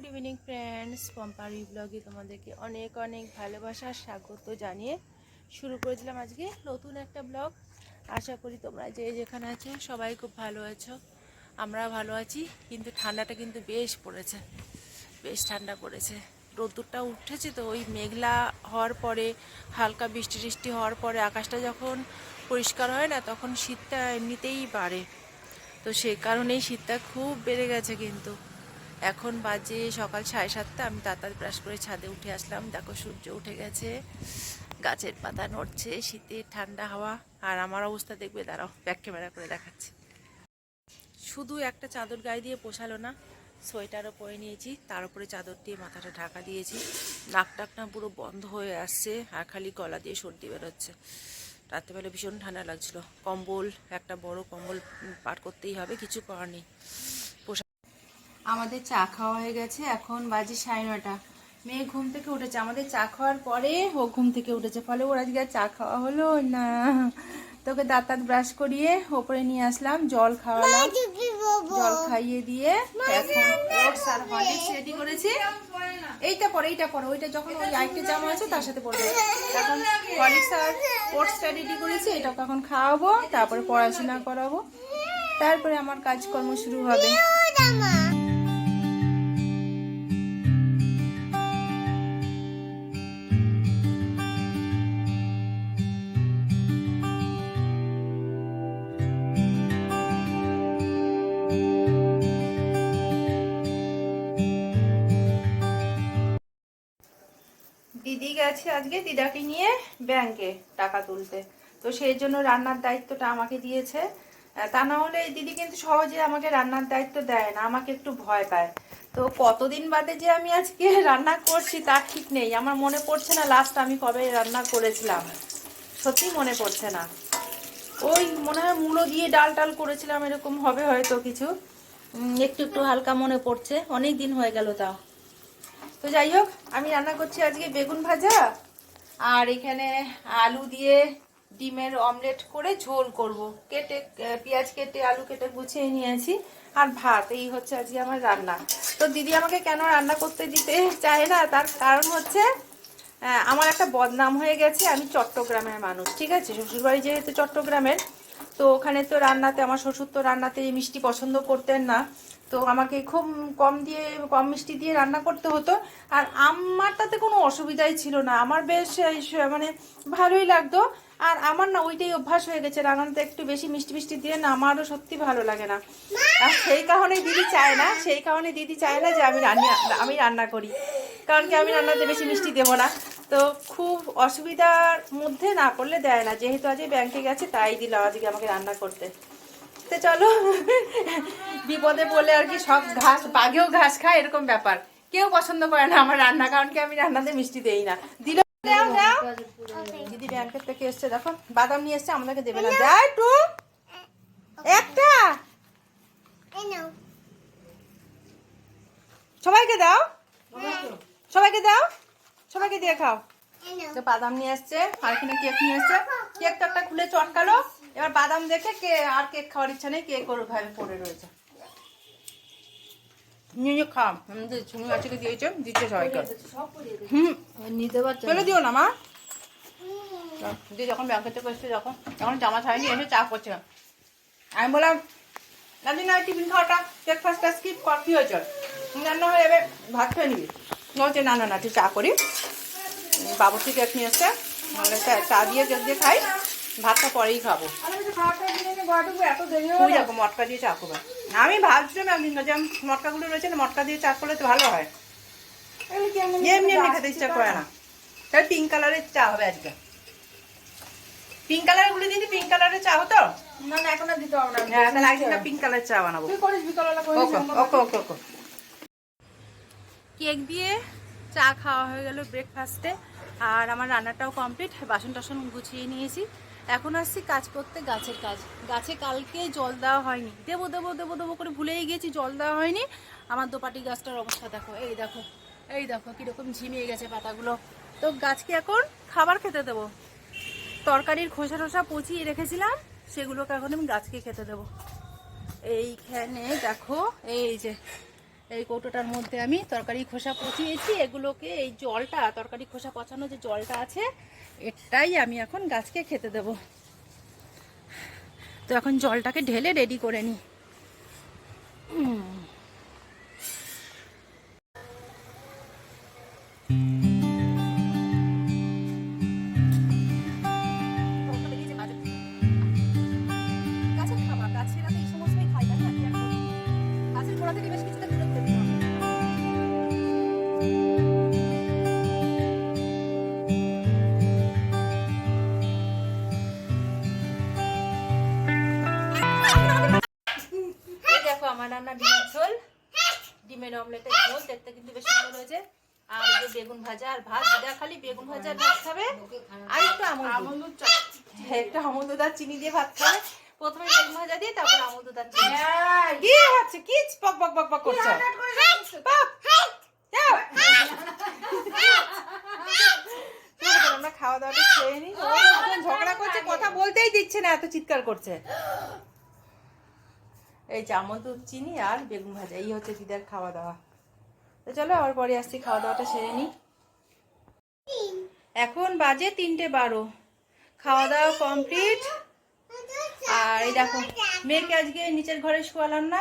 Good evening friends, পম্পারি ব্লগে তোমাদেরকে অনেক অনেক ভালোবাসার স্বাগত জানিয়ে শুরু করেছিলাম আজকে নতুন একটা ব্লগ। আশা করি তোমরা যে যেখানে আছো সবাই খুব ভালো আছো আমরা ভালো আছি, কিন্তু ঠান্ডাটা কিন্তু বেশ পড়েছে, বেশ ঠান্ডা পড়েছে। রোদ্দুরটা উঠেছে তো, ওই মেঘলা হওয়ার পরে, হালকা বৃষ্টি টিষ্টি হওয়ার পরে আকাশটা যখন পরিষ্কার হয় না, তখন শীতটা এমনিতেই বাড়ে। তো সেই কারণেই শীতটা খুব বেড়ে গেছে কিন্তু। এখন বাজে সকাল সাড়ে সাতটা, আমি তাড়াতাড়ি ব্রাশ করে ছাদে উঠে আসলাম। দেখো সূর্য উঠে গেছে, গাছের পাতা নড়ছে শীতের ঠান্ডা হাওয়া, আর আমার অবস্থা দেখবে, দাঁড়াও, ব্যাক ক্যামেরা করে দেখাচ্ছি। শুধু একটা চাদর গায়ে দিয়ে পোষালো না, সোয়েটারও পরে নিয়েছি, তার উপরে চাদর দিয়ে মাথাটা ঢাকা দিয়েছি। নাক টাক না পুরো বন্ধ হয়ে আসছে, আর খালি গলা দিয়ে সর্দি বেরোচ্ছে। রাত্রেবেলা ভীষণ ঠান্ডা লাগছিল। কম্বল, একটা বড় কম্বল পার করতেই হবে, কিছু করার নেই। আমাদের চা খাওয়া হয়ে গেছে এখন বাজে সাড়ে নটা মেয়ে ঘুম থেকে উঠেছে। আমাদের চা খাওয়ার পরে ও ঘুম থেকে উঠেছে। ফলে ওর আজকে চা খাওয়া হলো না। তোকে দাঁত দাঁত ব্রাশ করিয়ে ওপরে নিয়ে আসলাম জল খাওয়ালাম জল খাইয়ে দিয়ে আর রেডি করেছি। এইটা পরে এইটা পরে ওইটা যখন ওই আরেকটা জামা আছে তার সাথে পড়বে। এখন হরলিক্স আর ওটসটা রেডি করেছি এটা তখন খাওয়াবো তারপরে পড়াশোনা করাবো। তারপরে আমার কাজকর্ম শুরু হবে। গেছে আজকে দিদাকে নিয়ে ব্যাংকে টাকা তুলতে। তো সেই জন্য রান্নার দায়িত্বটা আমাকে দিয়েছে। তা না হলে এই দিদি কিন্তু সহজে আমাকে রান্নার দায়িত্ব দেয় না, আমাকে একটু ভয় পায়। তো কতদিন বাদে যে আমি আজকে রান্না করছি তার ঠিক নেই। আমার মনে পড়ছে না লাস্ট আমি কবে রান্না করেছিলাম। সত্যি মনে পড়ছে না। ওই মনে হয় মূলো দিয়ে ডাল টাল করেছিলাম, এরকম হবে হয়তো কিছু। একটু একটু হালকা মনে পড়ছে। অনেক দিন হয়ে গেল তাও। তো যাই হোক, আমি রান্না করছি আজকে বেগুন ভাজা আর এখানে আলু দিয়ে ডিমের অমলেট করে ঝোল করব। কেটে, পেঁয়াজ কেটে, আলু কেটে গুছিয়ে নিয়েছি আর ভাত, এই হচ্ছে আজকে আমার রান্না। তো দিদি আমাকে কেন রান্না করতে দিতে চায় না? তার কারণ হচ্ছে আমার একটা বদনাম হয়ে গেছে, আমি চট্টগ্রামের মানুষ, ঠিক আছে? শ্বশুরবাড়ি যেহেতু চট্টগ্রামের, তো ওখানে তো রান্নাতে, আমার শ্বশুর তো রান্নাতে মিষ্টি পছন্দ করতেন না। তো আমাকে খুব কম দিয়ে, কম মিষ্টি দিয়ে রান্না করতে হতো। আর আমার তাতে কোনো অসুবিধাই ছিল না। আমার বেশ মানে ভালোই লাগতো। আর আমার না ওইটাই অভ্যাস হয়ে গেছে। রান্নাতে একটু বেশি মিষ্টি মিষ্টি দিয়ে না, আমারও সত্যি ভালো লাগে না। আর সেই কারণে দিদি চায় না, সেই কারণে দিদি চায় না যে আমি রান্না আমি রান্না করি। কারণ কি, আমি রান্নাতে বেশি মিষ্টি দেবো না। তো খুব অসুবিধার মধ্যে না করলে দেয় না। যেহেতু আজকে ব্যাংকে গেছে, তাই দিল আজকে আমাকে রান্না করতে। তো চলো। বিপদে পড়লে আর কি সব ঘাস বাঘেও ঘাস খায় এরকম ব্যাপার। কেউ পছন্দ করে না আমার রান্না কারণ কি আমি রান্নাতে মিষ্টি দেই না। দিল দিদি ব্যাংকের থেকে এসছে দেখো বাদাম নিয়ে এসছে আমাদেরকে দেবে না। দেয় একটু। একটা। সবাইকে দাও। সবাইকে দাও। সবাইকে দিয়ে খাও। বাদাম নিয়ে এসছে আর এখানে কেক নিয়ে এসছে। কেকটা একটা খুলে চটকালো। এবার বাদাম দেখে কে আর কেক খাওয়ার ইচ্ছা নেই কেক ওর ভাবে পড়ে রয়েছে। নিয়ে নিতে দিও না, মা। দিয়ে যখন থেকে তখন জামা চা আমি বললাম না টিফিন ভাত খেয়ে না না না তুই চা করি। বাবুর্চি কেক নিয়ে এসছে চা দিয়ে কেক দিয়ে খাই। ভাতটা পরেই খাব। দেখো মটকা দিয়ে চা করবে আমি ভাবছিলাম একদিন যে মটকাগুলো রয়েছে না মটকা দিয়ে চা করলে তো ভালো হয়। এমনি এমনি খেতে ইচ্ছা করে না। তাহলে পিঙ্ক কালারের চা হবে আজকে। পিঙ্ক কালারেরগুলো দিদি পিঙ্ক কালারের চা হতো? না না এখন দিতে হবে না হ্যাঁ তাহলে পিঙ্ক চা বানাবো। তুই করিস বিকালবেলা করিস ওকে ওকে ওকে ওকে। কেক দিয়ে চা খাওয়া হয়ে গেল ব্রেকফাস্টে আর আমার রান্নাটাও কমপ্লিট বাসন টাসন গুছিয়ে নিয়েছি। এখন আসছি কাজ করতে গাছের কাজ। গাছে কালকে জল দেওয়া হয়নি। দেবো দেবো দেবো দেবো করে ভুলেই গিয়েছি জল দেওয়া হয়নি। আমার দোপাটি গাছটার অবস্থা দেখো, এই দেখো এই দেখো কীরকম ঝিমিয়ে গেছে পাতাগুলো। তো গাছকে এখন খাবার খেতে দেবো। তরকারির খোসা টোসা পচিয়ে রেখেছিলাম, সেগুলোকে এখন আমি গাছকে খেতে দেবো। এইখানে দেখো, এই যে এই কৌটোটার মধ্যে আমি তরকারি খোসা পচিয়েছি। এগুলোকে এই জলটা, তরকারি খোসা পচানো যে জলটা আছে, এটাই আমি এখন গাছকে খেতে দেব। তো এখন জলটাকে ঢেলে রেডি করে নিই রান্না ডিমের ঝোল। ডিমের অমলেটের ঝোল দেখতে কিন্তু বেশ সুন্দর হয়েছে। আর যে বেগুন ভাজা আর ভাত দিদা খালি বেগুন ভাজা আর ভাত খাবে। আর একটু আমল দুধ। আমল দুধ হ্যাঁ, একটু আমল দুধ আর চিনি দিয়ে ভাত খাবে। প্রথমে বেগুন ভাজা দিয়ে তারপর আমল দুধ আর চিনি। এই, কি হচ্ছে? কি পক পক। পক পক করছ আমরা খাওয়া দাওয়াটা খেয়ে নিই ও ঝগড়া করছে কথা বলতেই দিচ্ছে না এত চিৎকার করছে। এই চামচ দুধ, চিনি আর বেগুন ভাজা, এই হচ্ছে দিদার খাওয়া দাওয়া তো চলো আবার পরে আসছি খাওয়া দাওয়াটা সেরে নিই। এখন বাজে তিনটে বারো। খাওয়া দাওয়া কমপ্লিট। আর এই দেখো, মেয়েকে আজকে নিচের ঘরে শোয়ালাম না।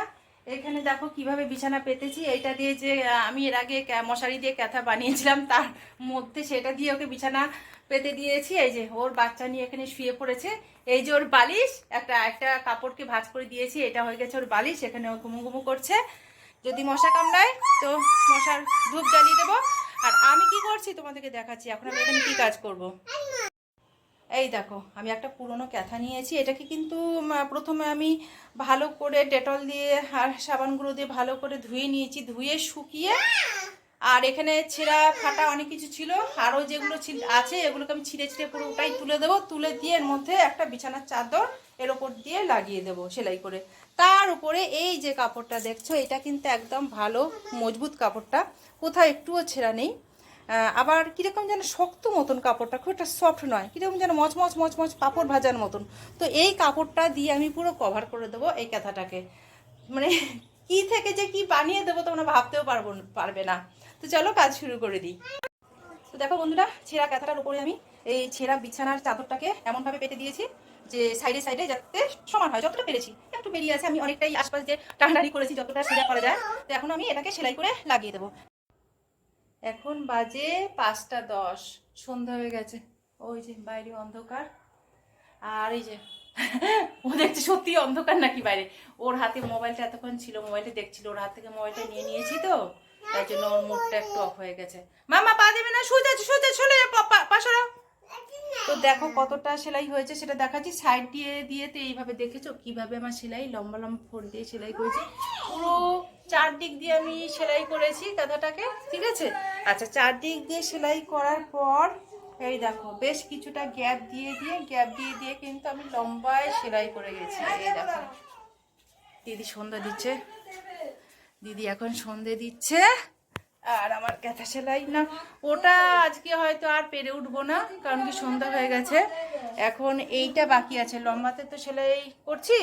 এখানে দেখো কীভাবে বিছানা পেতেছি। এইটা দিয়ে যে আমি এর আগে মশারি দিয়ে ক্যাথা বানিয়েছিলাম, তার মধ্যে সেটা দিয়ে ওকে বিছানা পেতে দিয়েছি। এই যে, ওর বাচ্চা নিয়ে এখানে শুয়ে পড়েছে। এই যে ওর বালিশ, একটা একটা কাপড়কে ভাঁজ করে দিয়েছি। এটা হয়ে গেছে ওর বালিশ, এখানে ও ঘুমু করছে। যদি মশা কামড়ায়, তো মশার ধূপ জ্বালিয়ে দেবো। আর আমি কি করছি, তোমাদেরকে দেখাচ্ছি। এখন আমি এখানে কি কাজ করব। এই দেখো, আমি একটা পুরনো ক্যাথা নিয়েছি, এটাকে কিন্তু প্রথমে আমি ভালো করে ডেটল দিয়ে আর সাবান গুঁড়ো দিয়ে ভালো করে ধুয়ে নিয়েছি, ধুয়ে শুকিয়ে। আর এখানে ছেঁড়া ফাটা অনেক কিছু ছিল, আরও যেগুলো আছে, এগুলোকে আমি ছিঁড়ে ছিঁড়ে পুরোটাই তুলে দেবো, তুলে দিয়ে এর মধ্যে একটা বিছানার চাদর এর ওপর দিয়ে লাগিয়ে দেবো সেলাই করে। তার উপরে এই যে কাপড়টা দেখছ, এটা কিন্তু একদম ভালো, মজবুত কাপড়টা, কোথাও একটুও ছেঁড়া নেই। আবার কীরকম যেন শক্ত মতন কাপড়টা, খুব একটা সফট নয়, কীরকম যেন মচমচ মচমচ পাপড় ভাজার মতন। তো এই কাপড়টা দিয়ে আমি পুরো কভার করে দেবো এই কাঁথাটাকে। মানে কি থেকে যে কি বানিয়ে দেবো তোমরা ভাবতেও পারব পারবে না। তো চলো কাজ শুরু করে দিই। তো দেখো বন্ধুরা, ছেঁড়া কাঁথাটার উপরে আমি এই ছেঁড়া বিছানার চাদরটাকে এমনভাবে পেতে দিয়েছি যে সাইডে সাইডে যাতে সমান হয়, যতটা পেরেছি। একটু বেরিয়ে আছে, আমি অনেকটাই আশপাশ যে টানাটানি করেছি, যতটা সেটা করা যায়। তো এখন আমি এটাকে সেলাই করে লাগিয়ে দেবো। এখন বাজে পাঁচটা দশ, সন্ধ্যা হয়ে গেছে। ওই যে বাইরে অন্ধকার। আর এই যে, ও দেখছে সত্যি অন্ধকার নাকি বাইরে? ওর হাতে মোবাইলটা এতক্ষণ ছিল, মোবাইলটা দেখছিল, ওর হাত থেকে মোবাইলটা নিয়ে নিয়েছি তো তাই জন্য ওর মুডটা একটু অফ হয়ে গেছে। মামা, পা দেবে না সুজা সুজা চলে পাশরা তো দেখো কতটা সেলাই হয়েছে, সেটা দেখাচ্ছি। সাইড দিয়ে দিয়ে তো এইভাবে দেখেছ? কীভাবে আমার সেলাই, লম্বা লম্বা ফোর দিয়ে সেলাই করেছি। পুরো চারদিক দিয়ে আমি সেলাই করেছি কাঁথাটাকে ঠিক আছে? আচ্ছা চারদিক দিয়ে সেলাই করার পর, এই দেখো, বেশ কিছুটা গ্যাপ দিয়ে দিয়ে, গ্যাপ দিয়ে দিয়ে কিন্তু আমি লম্বায় সেলাই করে গেছি, এই দেখো। দিদি সন্ধ্যা দিচ্ছে। দিদি এখন সন্ধে দিচ্ছে। আর আমার ক্যাথা সেলাই না। ওটা আজকে হয়তো আর পেরে উঠবো না, কারণ কি সন্ধ্যা হয়ে গেছে। এখন এইটা বাকি আছে। লম্বাতে তো সেলাই করছি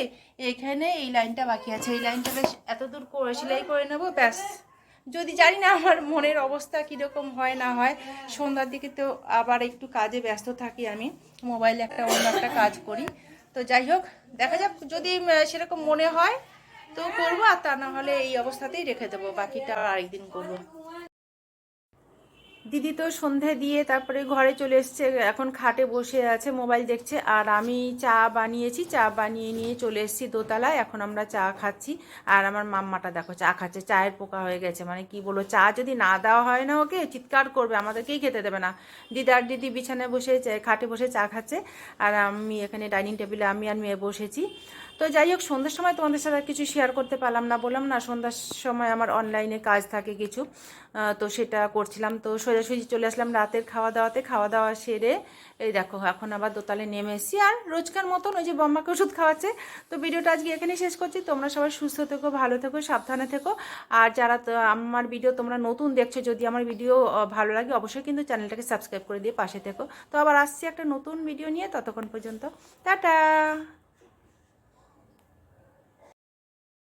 এইখানে এই লাইনটা বাকি আছে। এই লাইনটা বেশ এত দূর করে সেলাই করে নেব, ব্যাস। যদি জানি না আমার মনের অবস্থা কীরকম হয় না হয়, সন্ধ্যার দিকে তো আবার একটু কাজে ব্যস্ত থাকি আমি। মোবাইলে একটা অন্য একটা কাজ করি। তো যাই হোক, দেখা যাক যদি সেরকম মনে হয় তো করব, আর তা না হলে এই অবস্থাতেই রেখে দেবো। বাকিটা আরেকদিন করব। দিদি তো সন্ধে দিয়ে তারপরে ঘরে চলে এসছে, এখন খাটে বসে আছে, মোবাইল দেখছে। আর আমি চা বানিয়েছি, চা বানিয়ে নিয়ে চলে এসেছি দোতলায়, এখন আমরা চা খাচ্ছি। আর আমার মাম্মাটা দেখো, চা খাচ্ছে, চায়ের পোকা হয়ে গেছে। মানে কি বলব, চা যদি না দেওয়া হয় না ওকে, চিৎকার করবে, আমাদেরকেই খেতে দেবে না। দিদার দিদি বিছানায় বসে খাটে বসে চা খাচ্ছে। আর আমি এখানে ডাইনিং টেবিলে আমি আর মেয়ে বসেছি। তো যাই হোক, সন্ধ্যার সময় তোমাদের সাথে কিছু শেয়ার করতে পারলাম না, বললাম না সন্ধ্যার সময় আমার অনলাইনে কাজ থাকে কিছু তো সেটা করছিলাম। তো সোজাসুজি চলে আসলাম রাতের খাওয়া দাওয়াতে খাওয়া দাওয়া সেরে এই দেখো, এখন আবার দোতালে নেমে এসেছি। আর রোজকার মতন ওই যে বম্মাকে ওষুধ খাওয়াচ্ছে। তো ভিডিওটা আজকে এখানে শেষ করছি। তোমরা সবাই সুস্থ থেকো, ভালো থেকো, সাবধানে থেকো। আর যারা আমার ভিডিও তোমরা নতুন দেখছ, যদি আমার ভিডিও ভালো লাগে, অবশ্যই কিন্তু চ্যানেলটাকে সাবস্ক্রাইব করে দিয়ে পাশে থেকো। তো আবার আসছি একটা নতুন ভিডিও নিয়ে ততক্ষণ পর্যন্ত। টাটা!